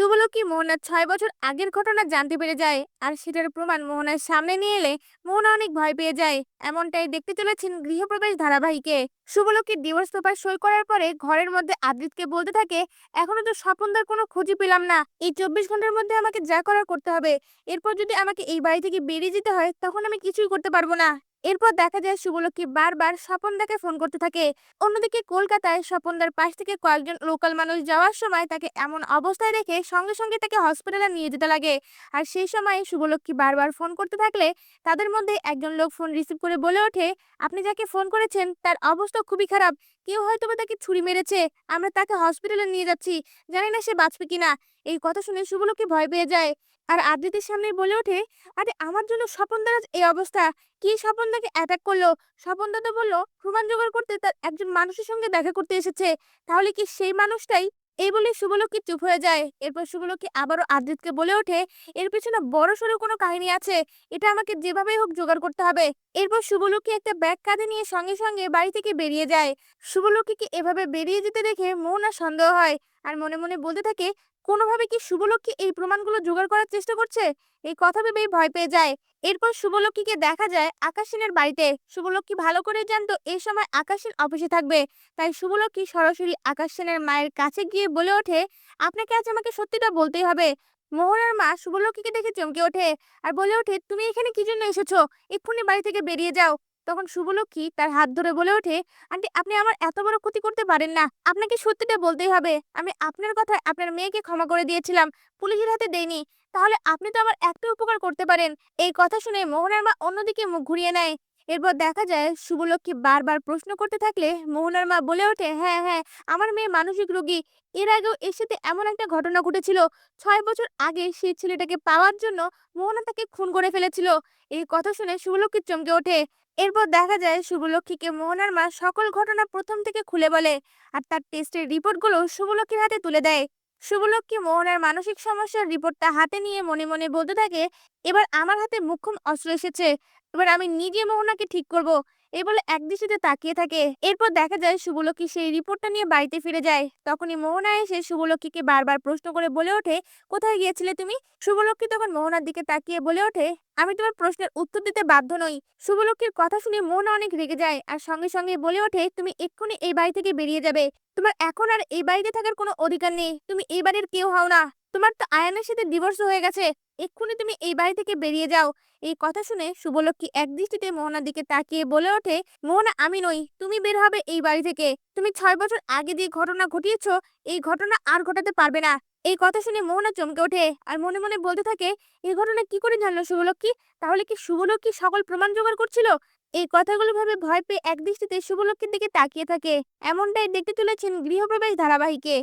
শুভলক্ষ্মী মোহনার ছয় বছর আগের ঘটনা জানতে পেরে যায়। আর সেটার প্রমাণ মোহনার সামনে নিয়ে এলে মোহনা অনেক ভয় পেয়ে যায়। এমনটাই দেখতে চলেছেন গৃহপ্রবেশ ধারাবাহিকে। শুভলক্ষ্মীর ডিভোর্স পেপার সই করার পরে ঘরের মধ্যে আদ্রিতকে বলতে থাকে, এখনও তো স্বপনদার কোনো খোঁজই পেলাম না। এই চব্বিশ ঘণ্টার মধ্যে আমাকে যা করার করতে হবে। এরপর যদি আমাকে এই বাড়ি থেকে বেরিয়ে যেতে হয়, তখন আমি কিছুই করতে পারব না। এরপর দেখা যায় শুভলক্ষ্মী বারবার স্বপনদাকে ফোন করতে থাকে। অন্যদিকে কলকাতায় স্বপনদার পাশ থেকে কয়েকজন লোকাল মানুষ যাওয়ার সময় তাকে এমন অবস্থায় রেখে সঙ্গে সঙ্গে তাকে হসপিটালে নিয়ে যেতে লাগে। আর সেই সময় শুভলক্ষ্মী বারবার ফোন করতে থাকলে তাদের মধ্যে একজন লোক ফোন রিসিভ করে বলে ওঠে, আপনি যাকে ফোন করেছেন তার অবস্থা খুবই খারাপ। কেউ হয়তো বা তাকে ছুরি মেরেছে। আমরা তাকে হসপিটালে নিয়ে যাচ্ছি। জানি না সে বাঁচবে কিনা। এই কথা শুনে শুভলক্ষ্মী ভয় পেয়ে যায়। আর আদ্রিতের সামনে বলে ওঠে, আরে, আমার জন্য স্বপনদার আজ এই অবস্থা। কি স্বপন স্বপনদাকে অ্যাটাক করল? স্বপনদা তো বলল, প্রমাণ জোগাড় করতে তার একজন মানুষের সঙ্গে দেখা করতে এসেছে। তাহলে কি সেই মানুষটাই? এই বলে শুভলক্ষ্মী চুপ হয়ে যায়। এরপর শুভলক্ষ্মী আবারও আদ্রিতকে বলে ওঠে, এর পিছনে বড় সড়ো কোনো কাহিনী আছে। এটা আমাকে যেভাবেই হোক জোগাড় করতে হবে। এরপর শুভলক্ষ্মী একটা ব্যাগ কাঁধে নিয়ে সঙ্গে সঙ্গে বাড়ি থেকে বেরিয়ে যায়। শুভলক্ষ্মীকে এভাবে বেরিয়ে যেতে দেখে মোহনা সন্দেহ হয়। আর মনে মনে বলতে থাকে, কোনোভাবে কি শুভলক্ষ্মী এই প্রমাণগুলো জোগাড় করার চেষ্টা করছে? এই কথা ভেবেই ভয় পেয়ে যায়। এরপর শুভলক্ষ্মীকে দেখা যায় আকাশিনের বাড়িতে। শুভলক্ষ্মী ভালো করে জানতো এই সময় আকাশিন অফিসে থাকবে। তাই শুভলক্ষ্মী সরাসরি আকাশ সেনের মায়ের কাছে গিয়ে বলে ওঠে, আপনাকে আজ আমাকে সত্যিটা বলতেই হবে। মোহনার মা শুভলক্ষ্মীকে দেখে চমকে ওঠে আর বলে ওঠে, তুমি এখানে কি জন্য এসেছ? এক্ষুনি বাড়ি থেকে বেরিয়ে যাও। তখন শুভলক্ষ্মী তার হাত ধরে বলে ওঠে, আন্টি, আপনি আমার এত বড় ক্ষতি করতে পারেন না। আপনাকে সত্যিটা বলতেই হবে। আমি আপনার কথায় আপনার মেয়েকে ক্ষমা করে দিয়েছিলাম। পুলিশের হাতে দেইনি। তাহলে আপনি তো আমার একটা উপকার করতে পারেন। এই কথা শুনে মোহনার মা অন্যদিকে মুখ ঘুরিয়ে নেয়। এরপর দেখা যায় শুভলক্ষ্মী বারবার প্রশ্ন করতে থাকলে মোহনার মা বলে ওঠে হ্যাঁ হ্যাঁ আমার মেয়ে মানসিক রোগী। এর আগেও এর সাথে এমন একটা ঘটনা ঘটেছিল। ছয় বছর আগে সেই ছেলেটাকে পাওয়ার জন্য মোহনা তাকে খুন করে ফেলেছিল। এই কথা শুনে শুভলক্ষ্মী চমকে ওঠে। এরপর দেখা যায় শুভলক্ষ্মীকে মোহনার মা সকল ঘটনা প্রথম থেকে খুলে বলে আর তার টেস্টের রিপোর্টগুলো শুভলক্ষ্মীর হাতে তুলে দেয়। শুভলক্ষ্মী মোহনার মানসিক সমস্যার রিপোর্টটা হাতে নিয়ে মনে মনে বলতে থাকে, এবার আমার হাতে মুখ্যম অস্ত্র এসেছে, এবার আমি নিজে মোহনাকে ঠিক করব। এই বলে একদৃষ্টিতে তাকিয়ে থাকে। এরপর দেখা যায় শুভলক্ষ্মী সেই রিপোর্টটা নিয়ে বাড়িতে ফিরে যায়। তখনই মোহনা এসে শুভলক্ষ্মীকে বারবার প্রশ্ন করে বলে ওঠে, কোথায় গিয়েছিলে তুমি? শুভলক্ষ্মী তখন মোহনার দিকে তাকিয়ে বলে ওঠে আমি তোমার প্রশ্নের উত্তর দিতে বাধ্য নই। শুভলক্ষ্মীর কথা শুনে মোহনা অনেক রেগে যায় আর সঙ্গে সঙ্গে বলে ওঠে, তুমি এক্ষুনি এই বাড়ি থেকে বেরিয়ে যাবে। তোমার এখন আর এই বাড়িতে থাকার কোনো অধিকার নেই। তুমি এই বাড়ির কেউ হও না। তোমার তো আয়ানের সাথে ডিভোর্স হয়ে গেছে। এক্ষুনি তুমি এই বাড়ি থেকে বেরিয়ে যাও। এই কথা শুনে শুভলক্ষ্মী একদৃষ্টিতে মোহনার দিকে তাকিয়ে বলে ওঠে, মোহনা, আমি নই। তুমি বের হবে এই বাড়ি থেকে। তুমি ছয় বছর আগে যে ঘটনা ঘটিয়েছ, এই ঘটনা আর ঘটাতে পারবে না। এই কথা শুনে মোহনা চমকে ওঠে আর মনে মনে বলতে থাকে, এই ঘটনা কি করে জানলো শুভলক্ষ্মী? তাহলে কি শুভলক্ষ্মী সকল প্রমাণ জোগাড় করছিল? এই কথাগুলো ভাবে ভয় পেয়ে একদৃষ্টিতে শুভলক্ষ্মীর দিকে তাকিয়ে থাকে। এমনটাই দেখতে চলেছেন গৃহপ্রবেশ ধারাবাহিকে।